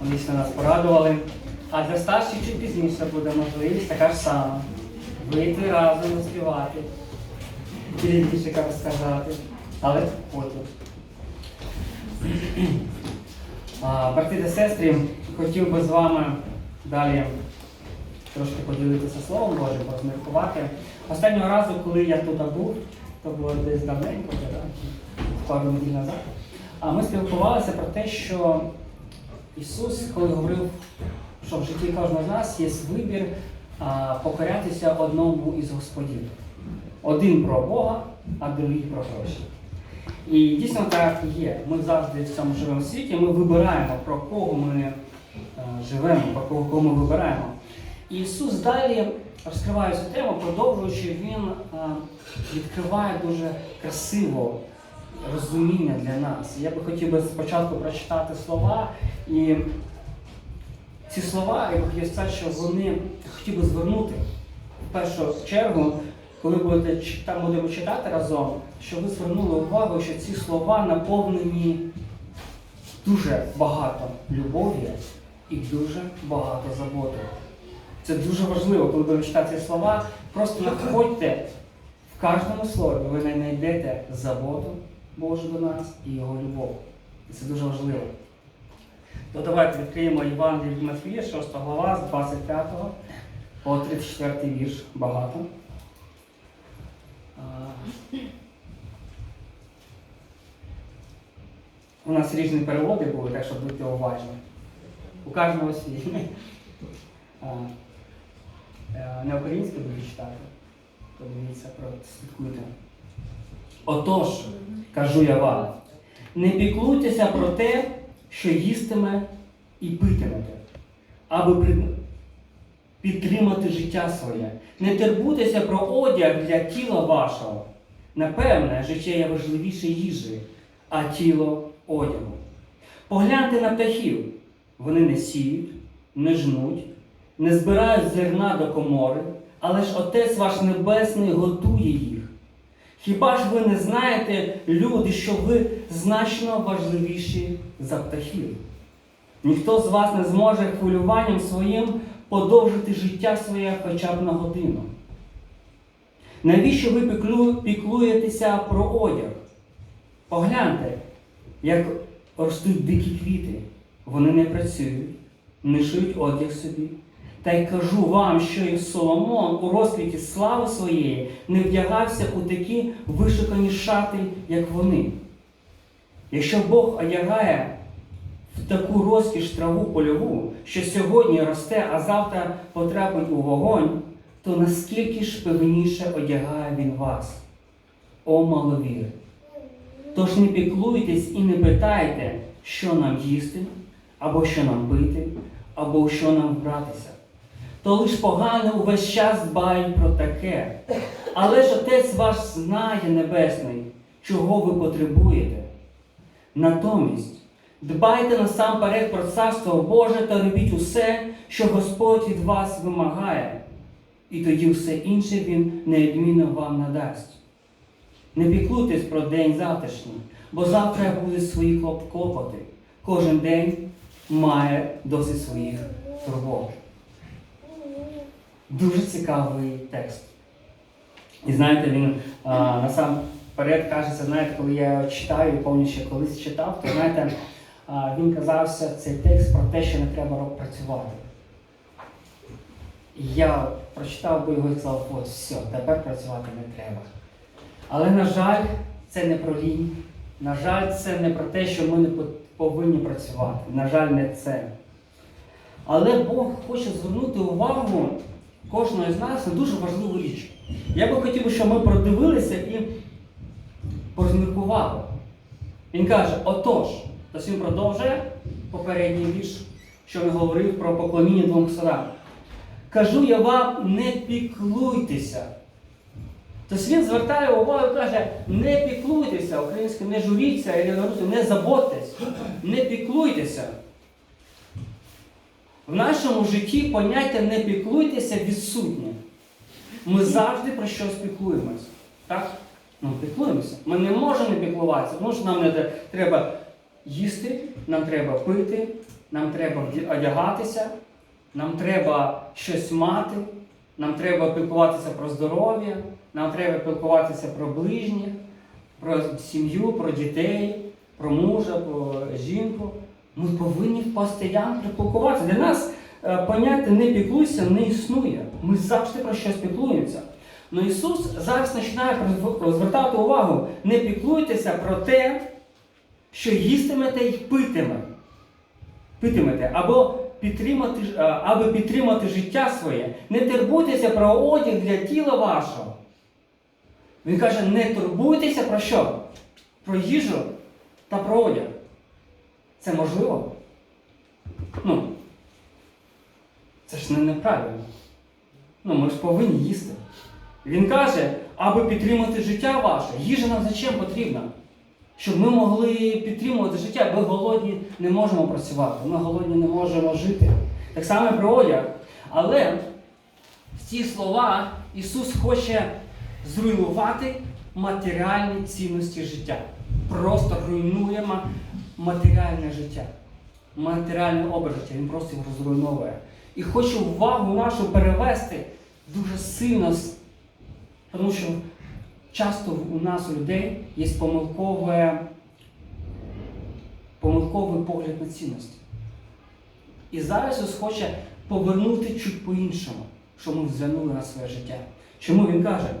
Вони нас порадували. А для старших чуть пізніше буде можливість така ж сама. Вийти разом заспівати, віршика розказати. Але потім. Брати та сестри, хотів би з вами далі трошки поділитися Словом Божим, порозміркувати. Останнього разу, коли я тут був, то було десь давненько, пару неділь назад. А ми спілкувалися про те, що Ісус, коли говорив, що в житті кожного з нас є вибір покорятися одному із Господів. Один про Бога, а другий про гроші. І дійсно так є. Ми завжди в цьому живемо світі, ми вибираємо, про кого ми е, живемо, про кого, кого ми вибираємо. І Ісус далі розкриває цю тему, продовжуючи, Він е, відкриває дуже красиво розуміння для нас. Я би хотів би спочатку прочитати слова, і ці слова, я би хотів сказати, що вони хотів би звернути в першу чергу, коли будете там будемо читати разом, щоб ви звернули увагу, що ці слова наповнені дуже багато любові і дуже багато заботи. Це дуже важливо, коли будемо читати ці слова. Просто знаходьте в кожному слові, ви знайдете заботу Божу до нас і його любов. І це дуже важливо. То давайте відкриємо Євангеліє від Матфія, 6 глава, з 25 по 34 вірш багато. У нас різні переводи були, так що будьте уважні. У кожного свій. Е, Не українське буду читати. Подивіться, слідкуйте. Отож, кажу я вам, не піклуйтеся про те, що їстиме і питимете, аби підтримати життя своє. Не турбуйтеся про одяг для тіла вашого. Напевне, життя є важливіше їжі, а тіло одягу. Погляньте на птахів. Вони не сіють, не жнуть, не збирають зерна до комори, але ж Отець ваш Небесний готує їх. Хіба ж ви не знаєте, люди, що ви значно важливіші за птахів? Ніхто з вас не зможе хвилюванням своїм подовжити життя своє хоча б на годину. Навіщо ви піклуєтеся про одяг? Погляньте, як ростуть дикі квіти. Вони не працюють, не шиють одяг собі. Та й кажу вам, що і Соломон у розквіті слави своєї не вдягався у такі вишукані шати, як вони. Якщо Бог одягає в таку розкіш траву польову, що сьогодні росте, а завтра потрапить у вогонь, то наскільки ж певніше одягає він вас, о маловір. Тож не піклуйтесь і не питайте, що нам їсти, або що нам пити, або що нам вбратися. То лиш погано увесь час дбають про таке. Але ж Отець ваш знає Небесний, чого ви потребуєте. Натомість дбайте насамперед про Царство Боже та робіть усе, що Господь від вас вимагає, і тоді все інше Він неодмінно вам надасть. Не піклуйтесь про день завтрашній, бо завтра будуть свої клоп- клопоти. Кожен день має досить своїх турбот. Дуже цікавий текст. І знаєте, він а, насамперед кажеться, знаєте, коли я читаю, пам'ятаю, ще колись читав, то знаєте, а, він казався цей текст про те, що не треба працювати. Я прочитав би його і сказав, от все, тепер працювати не треба. Але, на жаль, це не про лінь. На жаль, це не про те, що ми не повинні працювати. На жаль, не це. Але Бог хоче звернути увагу кожного з нас на дуже важливу річ. Я би хотів, щоб ми продивилися і порозміркували. Він каже, отож, тобто він продовжує попередній вірш, що він говорив про поклоніння двом садам. Кажу я вам, не піклуйтеся. Тобто він звертає увагу і каже, не піклуйтеся, українською не журіться, і не заботьтесь, не піклуйтеся. В нашому житті поняття не піклуйтеся відсутнє. Ми завжди про щось піклуємось. Так? Ну, піклуємося. Ми не можемо не піклуватися, тому що нам не треба їсти, нам треба пити, нам треба одягатися, нам треба щось мати, нам треба піклуватися про здоров'я, нам треба піклуватися про ближніх, про сім'ю, про дітей, про мужа, про жінку. Ми повинні постійно піклуватися. Для нас е, поняття не піклуйся не існує. Ми завжди про щось піклуємося. Ну Ісус зараз починає звертати увагу, не піклуйтеся про те, що їстимете і питиме. питимете, або підтримати, аби підтримати життя своє. Не турбуйтеся про одяг для тіла вашого. Він каже, не турбуйтеся про що? Про їжу та про одяг. Це можливо? Ну, це ж не неправильно. Ну, ми ж повинні їсти. Він каже, аби підтримати життя ваше, їжа нам зачем потрібна? Щоб ми могли підтримувати життя, ми голодні не можемо працювати, ми голодні не можемо жити. Так само про одяг. Але в ці слова Ісус хоче зруйнувати матеріальні цінності життя. Просто руйнує ма- матеріальне життя, матеріальний образ життя. Він просто його розруйновує. І хоче увагу нашу перевести дуже сильно, тому що часто у нас у людей є помилкове, помилковий погляд на цінності. І зараз Ісус хоче повернути чуть по-іншому, що ми взглянули на своє життя. Чому Він каже?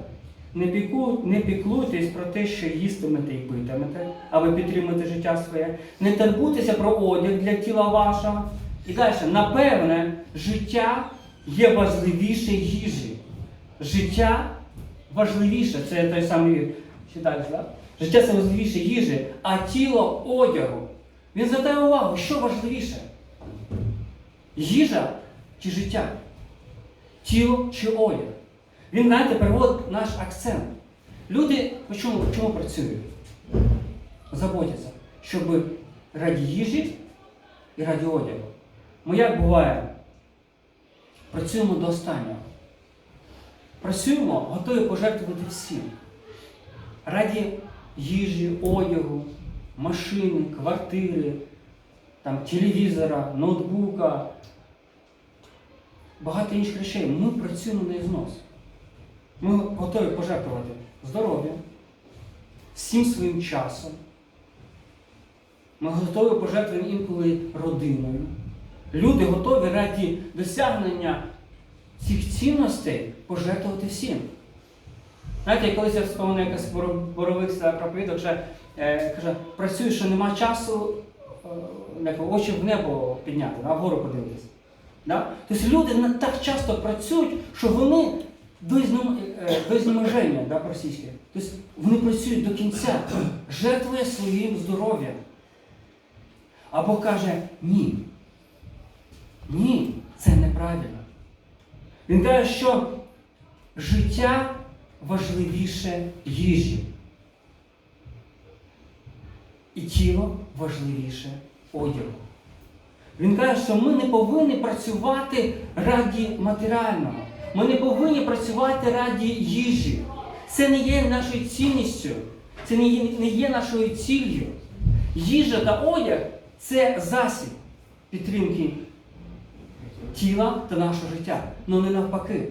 Не, піку, не піклуйтесь про те, що їстимете і питимете, аби підтримати життя своє. Не турбуйтеся про одяг для тіла вашого. І далі, напевне, життя є важливіше їжі. Життя важливіше, це той самий. Читаєш, так? Життя це важливіше їжі, а тіло одягу. Він звертає увагу, що важливіше? Їжа чи життя? Тіло чи одяг? Він, знаєте, переводить наш акцент. Люди по чому, чому працюють? Заботяться, щоб раді їжі і раді одягу. Ми як буває? Працюємо до останнього. Працюємо, готові пожертвувати всім. Раді їжі, одягу, машини, квартири, там, телевізора, ноутбука, багато інших речей. Ми працюємо на ізнос. Ми готові пожертвувати здоров'ям, всім своїм часом. Ми готові пожертвувати інколи родиною. Люди готові раді досягнення цих цінностей пожертвувати всім. Знаєте, я колись я вспомнив якось боровик проповідок, що е, каже, працюю, що нема часу е, очі в небо підняти, а вгору подивитися. Да? Тобто люди на- так часто працюють, що вони до, ізнем- е, до знеможення да, російське. Тобто вони працюють до кінця, жертвує своїм здоров'ям. Або каже ні. Ні, це неправильно. Він каже, що життя важливіше їжі. І тіло важливіше одягу. Він каже, що ми не повинні працювати раді матеріального. Ми не повинні працювати раді їжі. Це не є нашою цінністю, це не є, не є нашою ціллю. Їжа та одяг це засіб підтримки тіла та нашого життя, але не навпаки.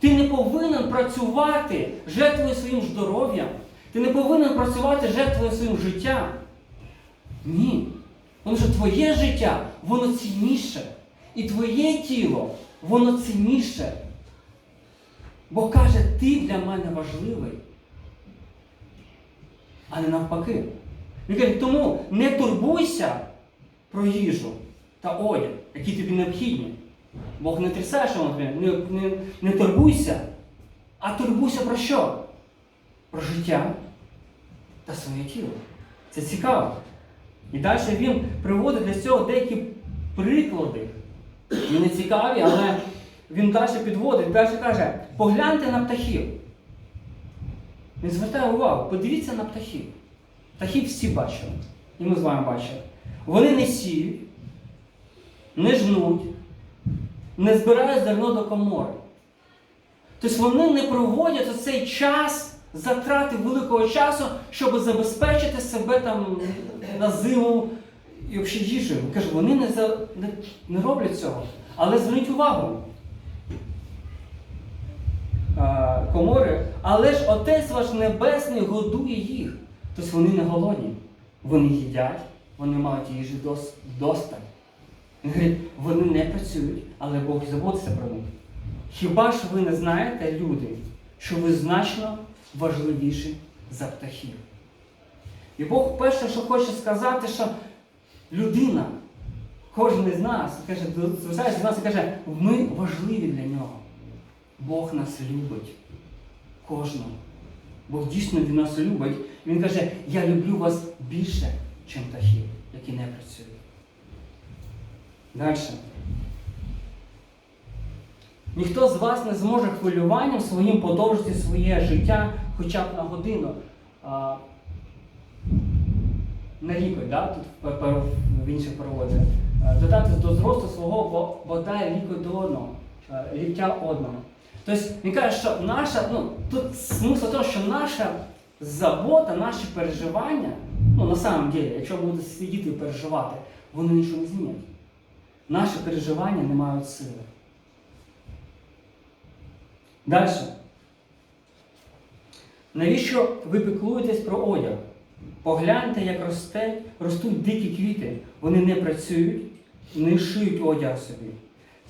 Ти не повинен працювати жертвою своїм здоров'ям. Ти не повинен працювати жертвою своїм життям. Ні. Тому що твоє життя, воно цінніше. І твоє тіло, воно цінніше. Бо каже, ти для мене важливий. А не навпаки. Він каже, тому не турбуйся про їжу та одяг, які тобі необхідні. Бог не трясає, що не, не, не турбуйся, а турбуйся про що? Про життя та своє тіло. Це цікаво. І далі він приводить для цього деякі приклади. Не цікаві, але він далі підводить, далі каже, погляньте на птахів. Він звертає увагу, подивіться на птахів. Птахів всі бачили. І ми з вами бачили. Вони не сіють, не жнуть, не збирають зерно до комори. Тобто вони не проводять оцей час, затрати великого часу, щоб забезпечити себе там на зиму і взагалі їжею. Каже, вони не, за, не, не роблять цього. Але зверніть увагу. А, комори, але ж Отець ваш Небесний годує їх. Тобто вони не голодні. Вони їдять, вони мають їжі дос. Він говорить, вони не працюють, але Бог заботиться про них. Хіба ж ви не знаєте, люди, що ви значно важливіші за птахів? І Бог перше, що хоче сказати, що людина, кожен із нас, каже, звертається до нас і каже, ми важливі для нього. Бог нас любить. Кожного. Бог дійсно він нас любить. Він каже, я люблю вас більше, ніж птахів, які не працюють. Далі. Ніхто з вас не зможе хвилюванням своїм подовжити своє життя хоча б на годину. А, на лікоть, да? тут в інших переводах. Додати до зросту свого бо- бодай лікоть до одного, ліктя одного. Тобто він каже, що наша, ну, тут смисл тому, що наша забота, наші переживання, ну на самом деле, якщо ми будемо сидіти і переживати, вони нічого не змінять. Наші переживання не мають сили. Далі. Навіщо ви піклуєтесь про одяг? Погляньте, як росте, ростуть дикі квіти. Вони не працюють, не шиють одяг собі.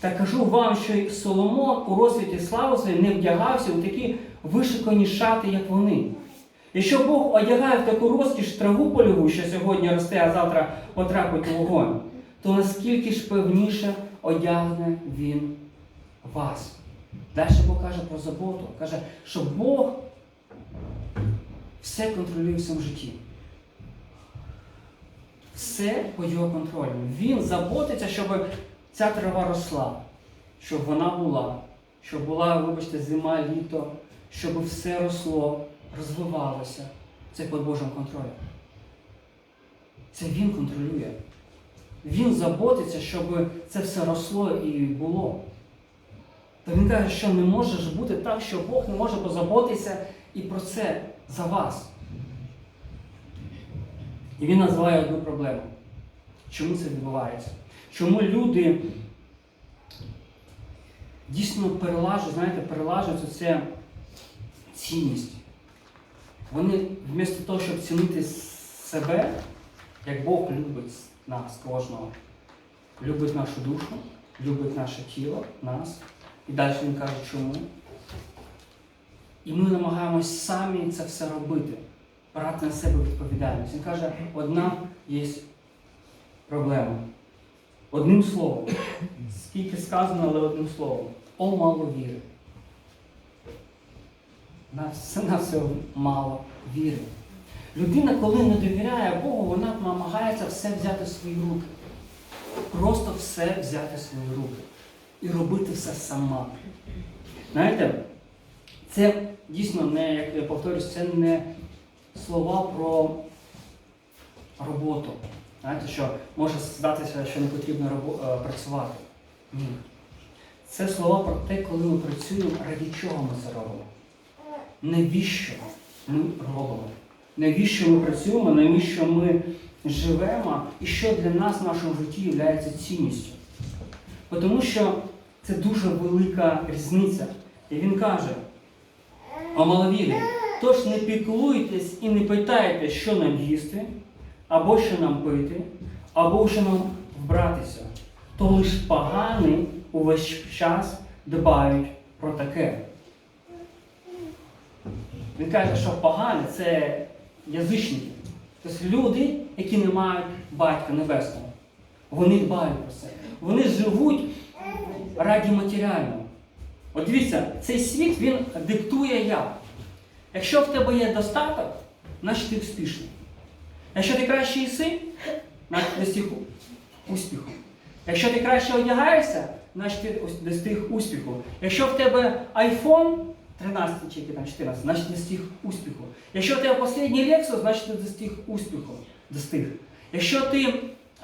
Та кажу вам, що Соломон у розсвіті слави своєї не вдягався у такі вишикані шати, як вони. Якщо Бог одягає в таку розкіш траву польову, що сьогодні росте, а завтра потрапить у вогонь, то наскільки ж певніше одягне Він вас. Далі Бог каже про заботу. Каже, що Бог все контролює в своєму житті. Все по його контролю. Він заботиться, щоб ця трава росла, щоб вона була, щоб була, вибачте, зима, літо, щоб все росло, розвивалося. Це під Божим контролем. Це він контролює. Він заботиться, щоб це все росло і було. Та він каже, що не може ж бути так, що Бог не може позаботитися і про це за вас. І він називає одну проблему. Чому це відбувається? Чому люди дійсно перелажують, знаєте, перелажують оце цінність. Вони вмісто того, щоб цінити себе, як Бог любить нас, кожного, любить нашу душу, любить наше тіло, нас. І далі він каже, чому. І ми намагаємось самі це все робити, брати на себе відповідальність. Він каже, одна є проблема. Одним словом. Скільки сказано, але одним словом. О мало віри. На все, мало віри. Людина, коли не довіряє Богу, вона намагається все взяти в свої руки. Просто все взяти в свої руки. І робити все сама. Знаєте, це дійсно не, як я повторюсь, це не слова про роботу. Знаєте, що може здатися, що не потрібно е, працювати. Ні. Це слова про те, коли ми працюємо, раді чого ми це робимо. Навіщо ми робимо? Навіщо ми працюємо, навіщо ми живемо і що для нас в нашому житті є цінністю. Тому що це дуже велика різниця. І він каже, о маловірі, тож не піклуйтесь і не питайте, що нам їсти, або що нам пити, або що нам вбратися. То лиш погані увесь час дбають про таке. Він каже, що погані це язичники. Тобто люди, які не мають батька небесного. Вони дбають про це. Вони живуть раді матеріального. От дивіться, цей світ він диктує як. Якщо в тебе є достаток, значить ти успішний. Якщо ти краще їси, значить достиг успіху. Якщо ти краще одягаєшся, значить ти достиг успіху. Якщо в тебе iPhone 13 чи там 14, значить ти достиг успіху. Якщо в тебе останній Lexus, значить ти достиг успіху. Достиг. Якщо ти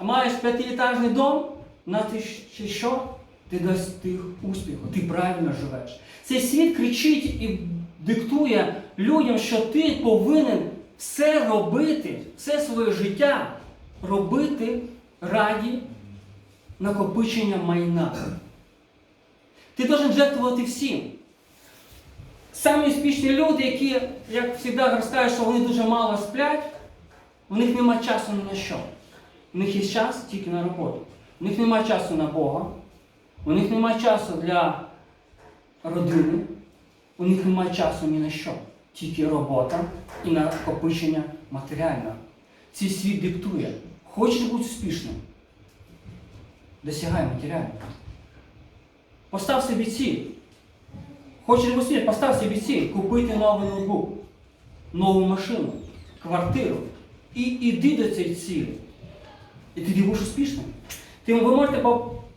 маєш п'ятиетажний дом, значить що? Ти достиг успіху, ти правильно живеш. Цей світ кричить і диктує людям, що ти повинен все робити, все своє життя робити раді накопичення майна. Ти должен жертвувати всім. Самі успішні люди, які, як завжди, розкажуть, що вони дуже мало сплять, у них нема часу ні на що. У них є час тільки на роботу. У них нема часу на Бога, у них нема часу для родини, у них нема часу ні на що. Тільки робота і накопичення матеріального. Цей світ диктує. Хочеш бути успішним? Досягай матеріально. Постав собі ціль. Хочеш бути? Постав собі ціль. Купити новий ноутбук, нову машину, квартиру. І іди до цієї цілі. І тоді будеш успішним. Ти ви можете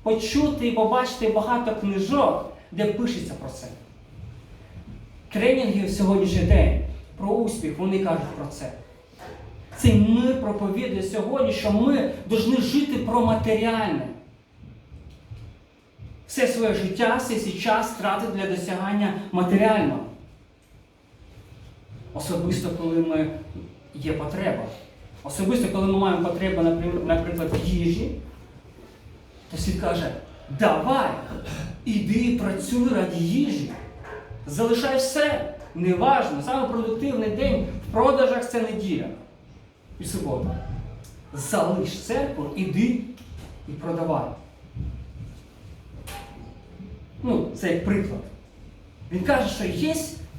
почути і побачити багато книжок, де пишеться про це. Тренінги в сьогоднішній день про успіх, вони кажуть про це. Цей мир проповідує сьогодні, що ми повинні жити про матеріальне. Все своє життя, все свій час тратити для досягання матеріального. Особисто, коли ми є потреба. Особисто, коли ми маємо потребу, наприклад, в їжі, то світ каже, давай, іди працюй раді їжі. Залишай все. Неважно. Саме продуктивний день в продажах це неділя і субота. Залиш церкву, іди і продавай. Ну, це як приклад. Він каже, що є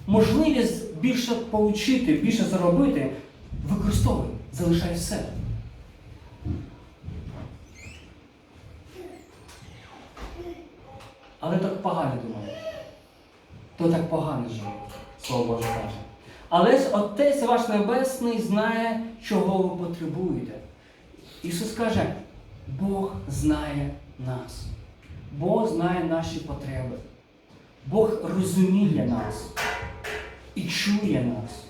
можливість більше отримати, більше заробити. Використовуй, залишай все. Але так погано думає. То так погано живе, слово Боже каже. Але Отець ваш Небесний знає, чого ви потребуєте. Ісус каже, Бог знає нас. Бог знає наші потреби. Бог розуміє нас і чує нас.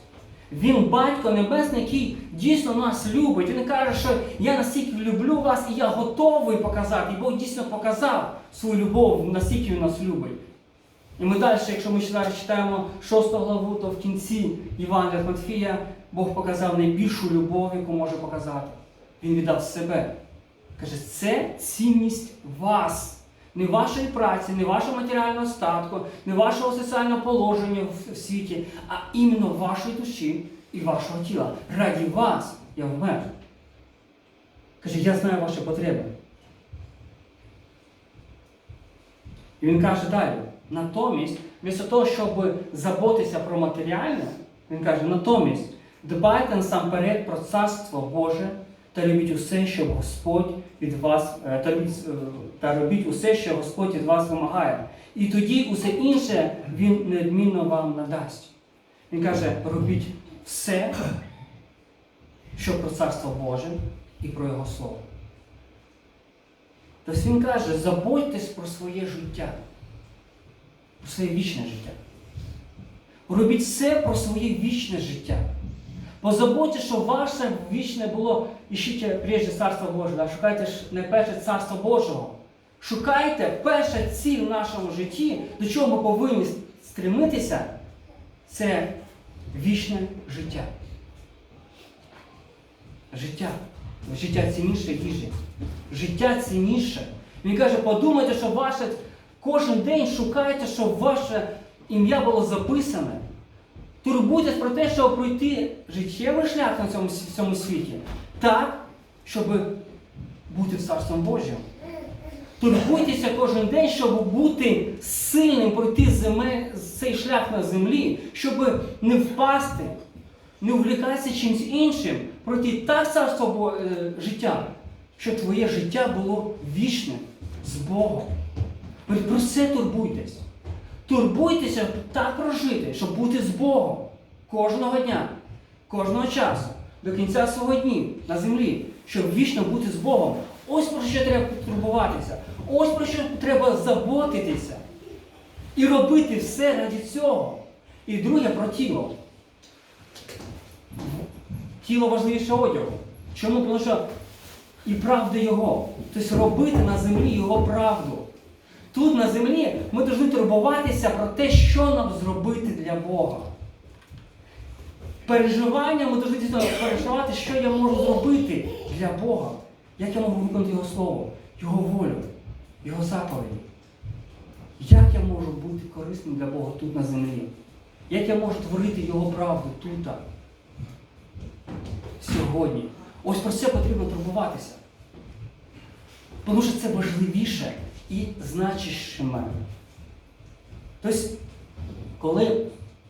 Він батько небесний, який дійсно нас любить. Він каже, що я настільки люблю вас і я готовий показати. І Бог дійсно показав свою любов, настільки він нас любить. І ми далі, якщо ми зараз читаємо 6 главу, то в кінці Івана Матфія Бог показав найбільшу любов, яку може показати. Він віддав себе. Каже, це цінність вас. Не вашої праці, не вашого матеріального статку, не вашого соціального положення в світі, а іменно вашої душі і вашого тіла. Раді вас я вмер. Каже, я знаю ваші потреби. І він каже далі. Натомість, вмісто того, щоб заботитися про матеріальне, він каже, натомість дбайте насамперед про царство Боже та робіть усе, що Господь від вас е, та, робіть, е, та робіть усе, що Господь від вас вимагає. І тоді усе інше Він неодмінно вам надасть. Він каже, робіть все, що про царство Боже і про Його Слово. Тобто він каже, заботьтесь про своє життя, своє вічне життя. Робіть все про своє вічне життя. Позаботьтесь, щоб ваше вічне було, іщіть прежде Царство Боже, да? шукайте найперше Царство Божого. Шукайте перша ціль в нашому житті, до чого ми повинні стремитися, це вічне життя. Життя. Життя цінніше їжі. Життя цінніше. Він каже, подумайте, що ваше кожен день шукайте, щоб ваше ім'я було записане. Турбуйтесь про те, щоб пройти життєвий шлях на цьому, цьому світі, так, щоб бути Царством Божим. Турбуйтеся кожен день, щоб бути сильним, пройти земель, цей шлях на землі, щоб не впасти, не увлікатися чимось іншим, пройти так царство е, життя, щоб твоє життя було вічним з Богом. Про це турбуйтесь. Турбуйтеся так прожити, щоб бути з Богом кожного дня, кожного часу, до кінця свого днів на землі, щоб вічно бути з Богом. Ось про що треба турбуватися. Ось про що треба заботитися. І робити все раді цього. І друге про тіло. Тіло важливіше одягу. Чому? Тому що і правда Його. Тобто робити на землі Його правду. Тут на землі ми повинні турбуватися про те, що нам зробити для Бога. Переживання ми повинні переживати, що я можу зробити для Бога. Як я можу виконати Його Слово, Його волю, Його заповіді? Як я можу бути корисним для Бога тут на землі? Як я можу творити Його правду тут, сьогодні? Ось про це потрібно турбуватися. Тому що це важливіше і значище мене. Тобто, коли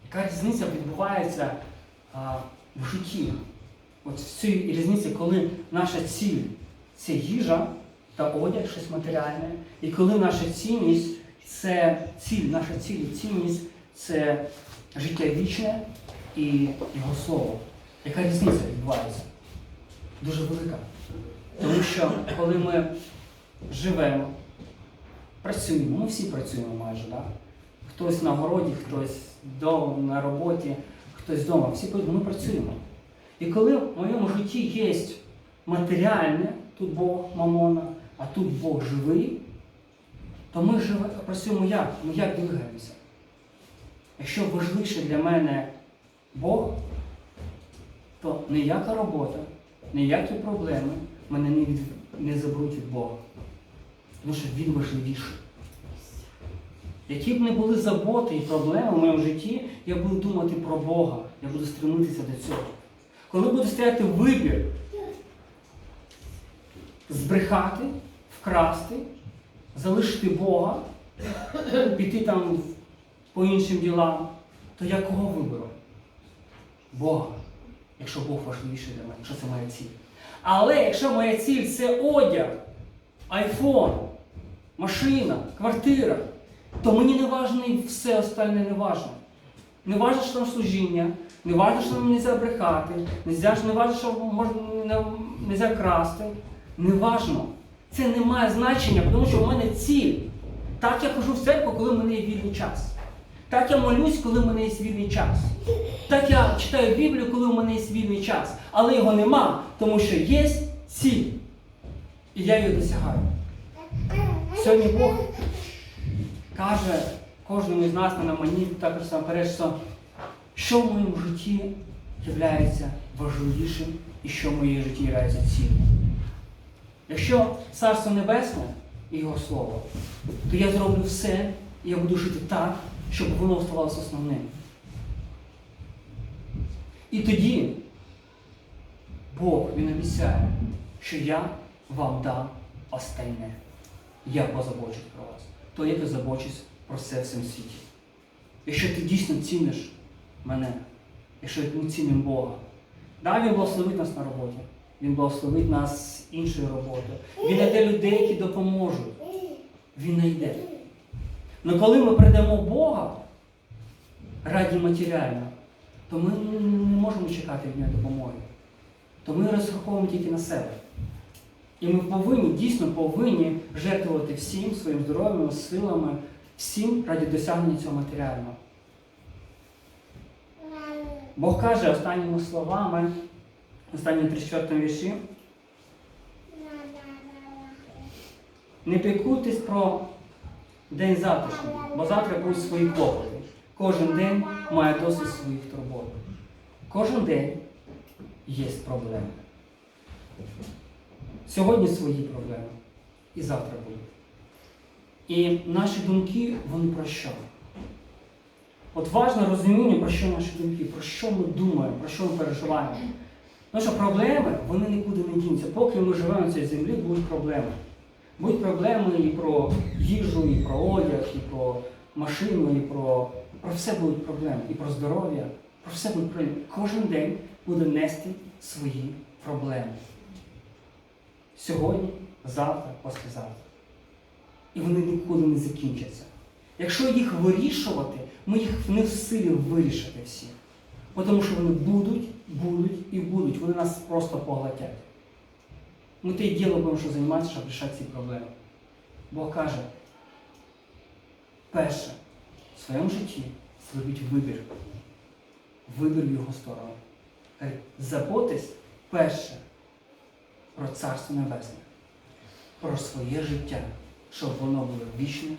яка різниця відбувається а, в житті, от в цій різниці, коли наша ціль це їжа та одяг, щось матеріальне, і коли наша цінність це ціль, наша ціль і цінність це життя вічне і його слово. Яка різниця відбувається? Дуже велика. Тому що коли ми живемо, працюємо, ми всі працюємо майже, так? Хтось на городі, хтось на роботі, хтось вдома, всі ми працюємо. І коли в моєму житті є матеріальне, тут Бог мамона, а тут Бог живий, то ми живе, працюємо як? Ми як двигаємося? Якщо важливіше для мене Бог, то ніяка робота, ніякі проблеми мене не заберуть від Бога. Тому що Він важливіший. Які б не були заботи і проблеми в моєму житті, я буду думати про Бога, я буду стремитися до цього. Коли буде стояти вибір збрехати, вкрасти, залишити Бога, піти там по іншим ділам, то я кого виберу? Бога, якщо Бог важливіший для мене, якщо це моя ціль. Але якщо моя ціль це одяг, айфон, машина, квартира, то мені не важно і все остальне не важно. Не важно, що там служіння, не важно, що нам не можна брехати, не важно, що можна не можна красти. Не важно. Це не має значення, тому що в мене ціль. Так я хожу в церкву, коли в мене є вільний час. Так я молюсь, коли в мене є вільний час. Так я читаю Біблію, коли в мене є вільний час. Але його нема, тому що є ціль. І я її досягаю. Сьогодні Бог каже кожному з нас на мені, також насамперед, що, що в моєму житті є важливішим і що в моєму житті є ціллю. Якщо Царство Небесне і Його Слово, то я зроблю все, і я буду жити так, щоб воно оставалося основним. І тоді Бог Він обіцяє, що я вам дам остальне. Я позабочусь про вас. То я позабочусь про все в цьому світі. Якщо ти дійсно ціниш мене, якщо ми цінимо Бога, да, Він благословить нас на роботі. Він благословить нас іншою роботою. Він знайде людей, які допоможуть. Він знайде. Але коли ми прийдемо Бога раді матеріально, то ми не можемо чекати від нього допомоги. То ми розраховуємо тільки на себе. І ми повинні, дійсно повинні жертвувати всім своїм здоров'ям, силами, всім раді досягнення цього матеріального. Бог каже останніми словами, останньому 34 вірші, не пікуйтесь про день завтрашній, бо завтра будуть свої клопоти. Кожен день має досить своїх турбот. Кожен день є проблеми. Сьогодні свої проблеми і завтра будуть. І наші думки, вони про що? От важне розуміння, про що наші думки, про що ми думаємо, про що ми переживаємо. Тому що проблеми, вони нікуди не дінуться. Поки ми живемо на цій землі, будуть проблеми. Будуть проблеми і про їжу, і про одяг, і про машину, і про, про все будуть проблеми. І про здоров'я. Про все будуть проблеми. Кожен день буде нести свої проблеми. Сьогодні, завтра, післязавтра. І вони нікуди не закінчаться. Якщо їх вирішувати, ми їх не в силі вирішити всі. Бо Тому що вони будуть, будуть і будуть. Вони нас просто поглотять. Ми те діло будемо, що займатися, щоб рішати ці проблеми. Бог каже, перше, в своєму житті зробіть вибір. Вибір в його сторону. Каже, Заботьтесь перше про Царство Небесне, про своє життя, щоб воно було вічне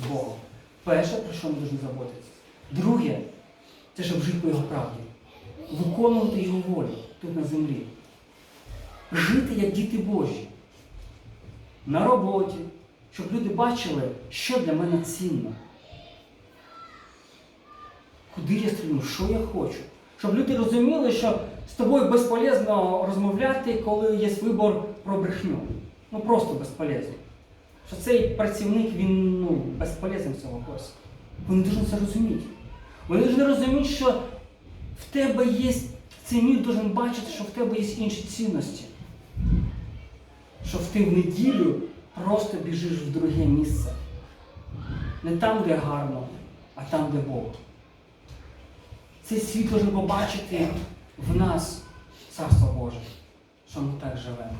з Богом. Перше, про що ми повинні заботитися. Друге, це щоб жити по Його правді, виконувати Його волю тут на землі. Жити як діти Божі. на роботі, щоб люди бачили, що для мене цінно. Куди я стріму, що я хочу. Щоб люди розуміли, що з тобою безполезно розмовляти, коли є вибор про брехню. Ну просто безполезно. Що цей працівник він ну, безполезний в цьому. Вони повинні це розуміти. Вони повинні розуміти, що в тебе є, цей мір повинен бачити, що в тебе є інші цінності. Що ти в неділю просто біжиш в друге місце. Не там, де гарно, а там, де Бог. Цей світ повинен побачити в нас Царство Боже, що ми так живемо.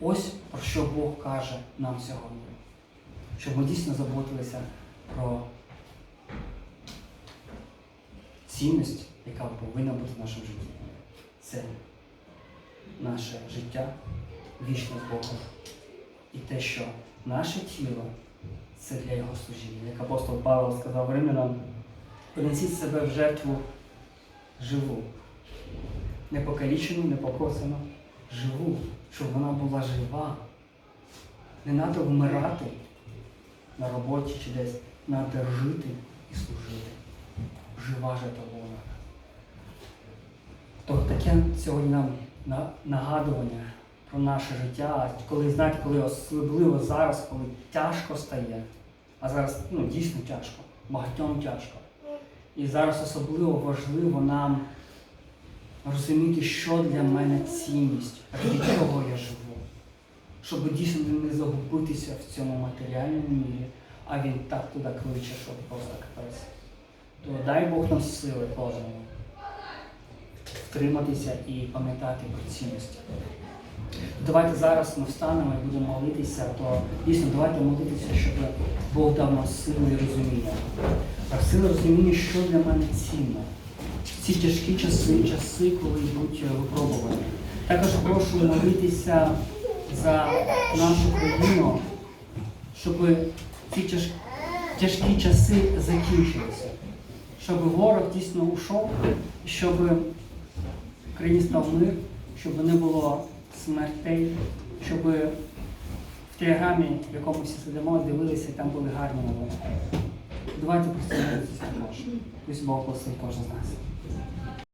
Ось про що Бог каже нам сьогодні. Щоб ми дійсно заботилися про цінність, яка повинна бути в нашому житті. Це наше життя вічне з Богом. І те, що наше тіло це для Його служіння. Як апостол Павло сказав римлянам, принесіть себе в жертву живу, не покалічену, не покосану, живу, щоб вона була жива. Не треба вмирати на роботі чи десь. Треба жити і служити. Жива жита вона. То таке сьогодні нам нагадування про наше життя, коли, знаєте, коли особливо зараз, коли тяжко стає, а зараз ну, дійсно тяжко, багатьом тяжко. І зараз особливо важливо нам розуміти, що для мене цінність, ради чого я живу. Щоб дійсно не загубитися в цьому матеріальному мірі, а він так туди кличе, що просто капець. То дай Бог нам сили кожному втриматися і пам'ятати про цінності. Давайте зараз ми встанемо і будемо молитися, то дійсно давайте молитися, щоб Бог дав нам сили і розуміння. А сили розуміння, що для мене цінно. Ці тяжкі часи, часи, коли йдуть е, випробування. Також прошу молитися за нашу країну, щоб ці тяж- тяжкі часи закінчилися, щоб ворог дійсно ушов, щоб в країні став мир, щоб не було смертей, щоб в телеграмі, в якому всі сидимо, дивилися, там були гарні новини. Давайте просто благословить кожен з нас.